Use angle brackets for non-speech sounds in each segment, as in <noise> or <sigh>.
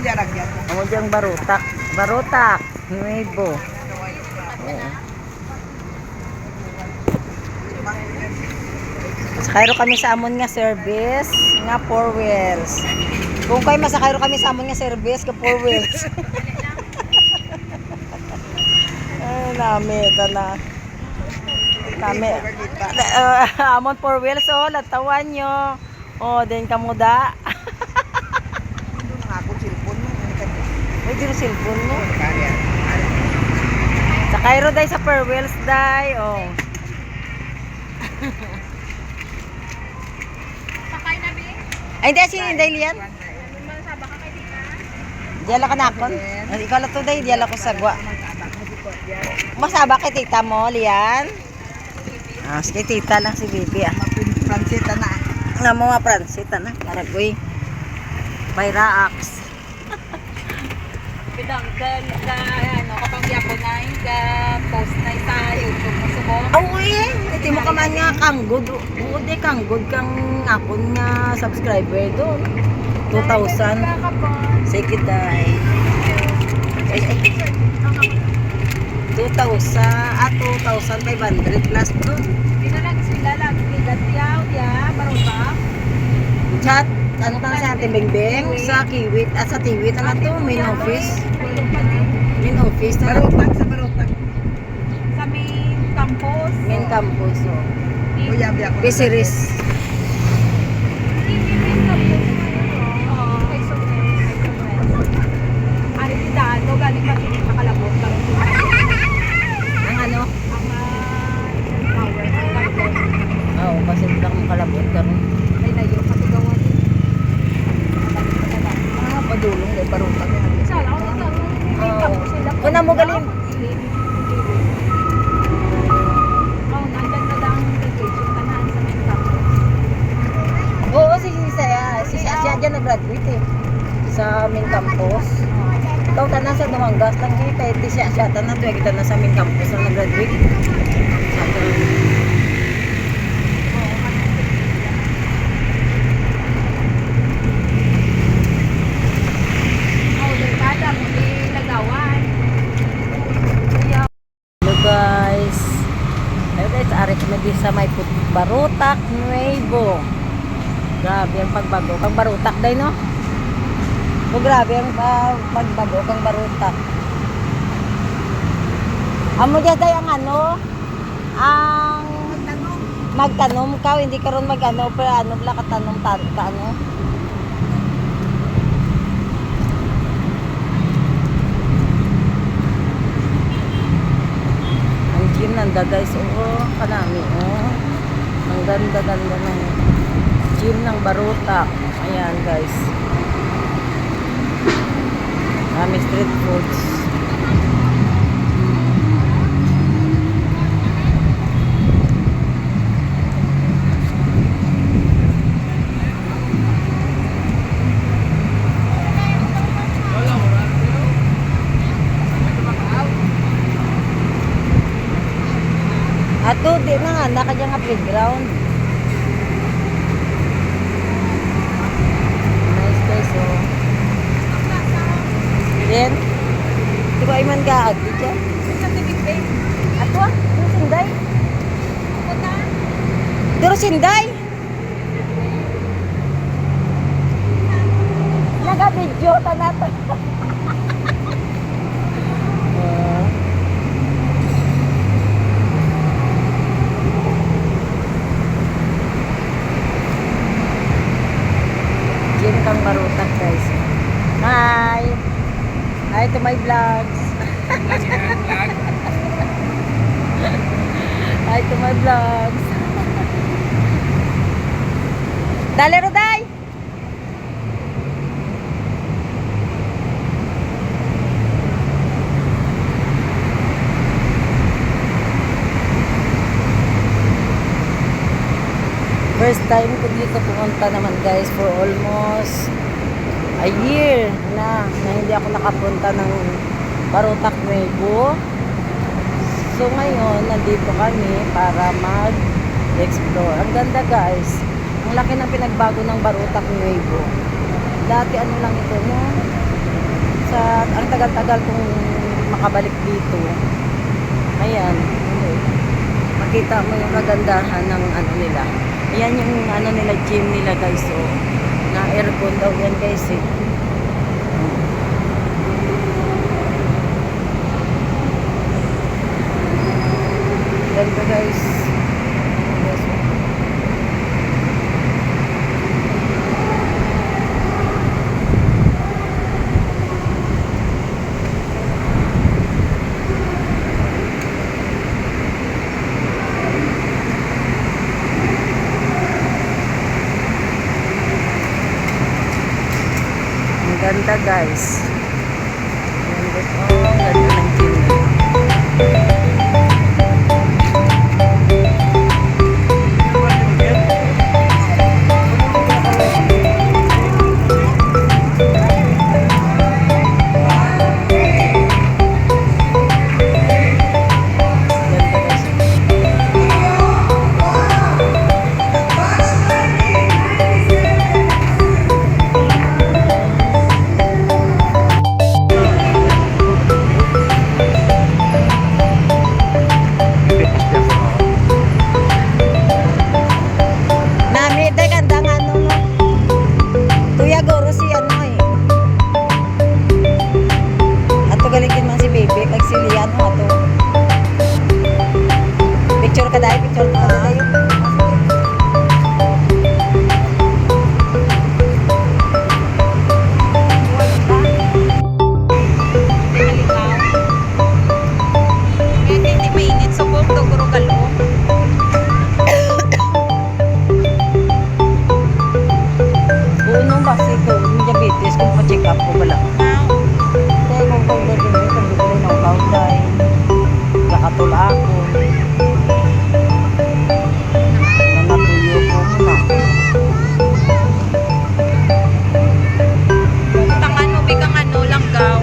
mo di aragyan. Amo diyang barutak. Barutak. Nuevo. Sakayro kami sa amon nga service nga four wheels. Kung kayo masakayro kami sa amon nga service nga four wheels. <laughs> Ay, nami, ito na. Nami. Uh, <laughs> amon four wheels, oh, latawan nyo. Oh, din kamuda. Ako cellphone mo. ano ka di? May dito cellphone mo. Sa Cairo day sa four wheels day. Oh. Sakay na, Bi. Ay, hindi, si Inday Lian. Masaba ka kay Tika. Diyala ka na ako. Ay, Ikaw lang to day, diyala ko sagwa. Masaba kay tita mo, Lian. Ah, sige, tita lang si Bibi ah. Franceta na. Nga mga pransita na, karagoy. Bayraaks. Bidanggal ka, ano, kapag yapo na yung ka, post na sa YouTube mo subo. Aw, eh, iti mo ka man nga kanggod. Buod eh, kanggod kang akon nga subscriber doon. 2,000. Sige, day. Ay, ay. 2,000, ah, 2,500 plus doon. Hindi na lang sila lang, ligat yaw, ya, baruta. Chat, ano ka sa ating bengbeng? Sa Kiwit, at sa Tiwit, ano to? Main office? Main office na lang. Barutag sa barutag. Sa main campus. Main campus, oh. Kuya, biya ko. Bisiris. Main campus. Oo, kay Sofres. Ari si Dado, galing pa siya nakalabot lang. Ang ano? Ang ah, power ng campus. Oo, oh, kasi lang kalabot ka rin. Ay, layo, patigawan. Ah, padulong kay barutag. Isa lang, ako na main campus sila. Mo galing. Oo, si Sisa, si Sasha dyan nag-graduate eh. Sa main campus. Ikaw ka na sa Dumangas lang eh. Kahit di siya siya na tuwa kita na sa main campus na nag-graduate. Sa atin. Oo, dekada mo di nagawan. Hello guys. Hello guys, ari kami di sa may put- Barutak Nuevo. Grabe ang pagbago. Kang Barutak day no? O grabe ang ah, pagbago kang Barutak. Amo dyan day ang ano? Ang magtanom ka, hindi ka ron mag-ano, pero ano, bla katanom tan ka ano? Ang gym nanda guys, oo, kanami, oo. Ang ganda-ganda ng gym ng Baruta. Ayan guys. Marami street foods. Ato, di nga, nakadya nga playground. Nice guys, oh. Yan. Di ba iman ka ag di dyan? Tibig Ato ah, duro sinday. Duro sinday. Naga-video ta nato. <laughs> Ah. Gym kang barutak guys. Hi! Hi to my vlogs. My vlogs. Dale, Roday! First time ko dito pumunta naman guys for almost a year na na hindi ako nakapunta ng Barotac Nuevo. So ngayon, nandito kami para mag-explore. Ang ganda guys. Ang laki ng pinagbago ng Barotac Nuevo. Dati ano lang ito no? sa ang tagal-tagal kong makabalik dito. Ayan. Makita mo yung kagandahan ng ano nila. Ayan yung ano nila gym nila guys. So, na aircon daw yan guys eh. Ganda guys. Yes, oh. Ang ganda guys. Ko, yung diabetes, kung pa-check up ko pala. Kaya kung kung ko, kung bibili ng kauday, nakatula ako. Na natuyo ko muna. Tang ano, bigang ano, langgaw.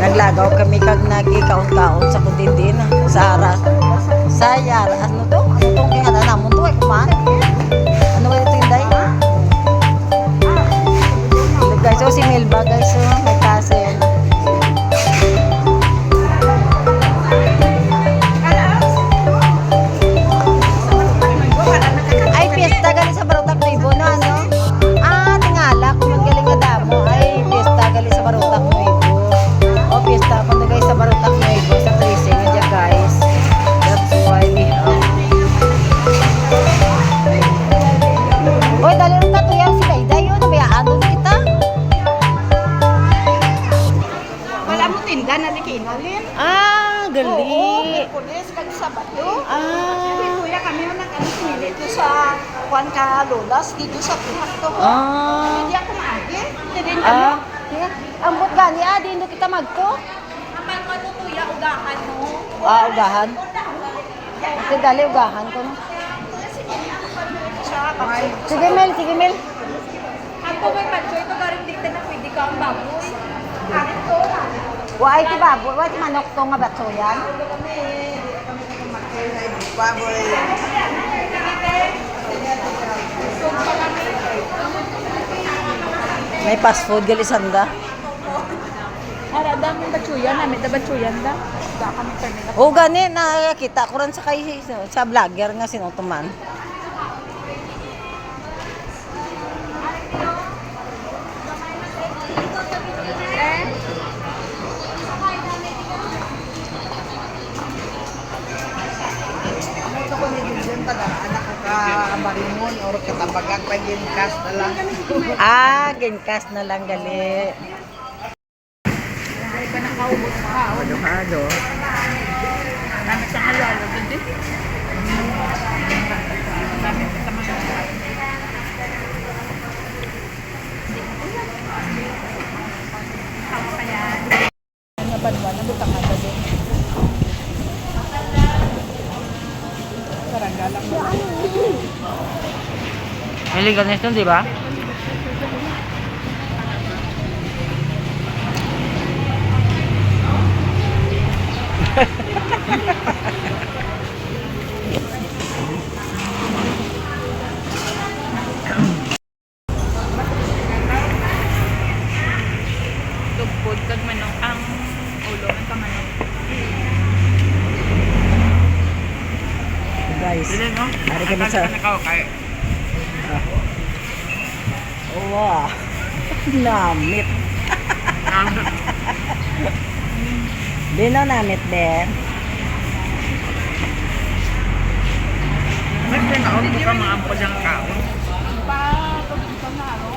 Naglagaw kami kag nagi kaon-kaon sa kundindin sa ara. Sa yara, ano to? Ano tong kinga na mo to ay kuman? Guys, oh si Milba guys, oh, may Kag Sabado. Ah, Kuya kami mo nag-alis dito sa Juan ka Lolas dito sa Pihak to. ah, Hindi ako maagi. Hindi din ah. Ambot gani, ah, di no kita magto. Apan mo ano, kuya, ugahan mo. Ah, ugahan. Okay, dali, ugahan ko no. Ay, Sige, Mel, sige, Mel. Ako may pancho, ito garing dito na pwede ka ang baboy. Ako, Wa ti baboy, wa ti manok to nga batso yan. Baboy. May fast food gali sanda. Ara, daming batsuyan, namin da batsuyan da. Da kami permit. O gani nakita ko rin sa kay sa vlogger nga sinutuman. Or katabagag pa din kas na lang. <laughs> Ah, ginkas na lang gali. Ay, pa nakaubos ka. Halo-halo. Dami sa halalo, hindi. Dami sa mga Ano <laughs> May liganes nun, di ba? Tugpod kag manok ang ulo ng pamanok. Guys, Dili no? Ari ka nakaw kay Wow. Namit. Bino namit din. May pinaon ko ka maampo diyang kaon. Pa, pagpunta na ako.